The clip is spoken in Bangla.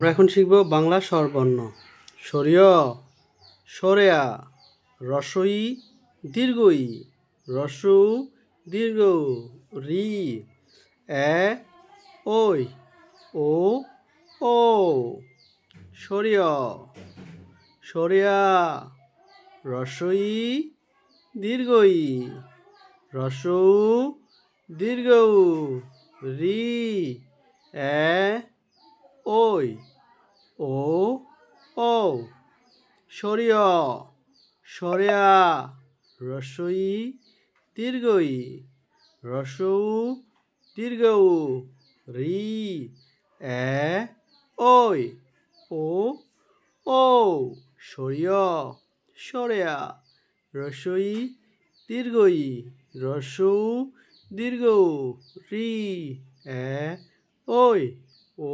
আমরা এখন শিখব বাংলা স্বরবর্ণ। সরিয় সরেয়া রসই দীর্ঘই রসু দীর্ঘ রি, এ ওই ও ও সরিয় সরিয়া রসই দীর্ঘই রসৌ দীর্ঘ রি, এ ওই, ও ও, সরিয়, সরিয়া রসই দীর্ঘই রসৌ দীর্ঘ রি, এ, ওই, ও ও, সরিয়, সরেয়া রসই দীর্ঘই রসৌ দীর্ঘ রি, এ, ওই, ও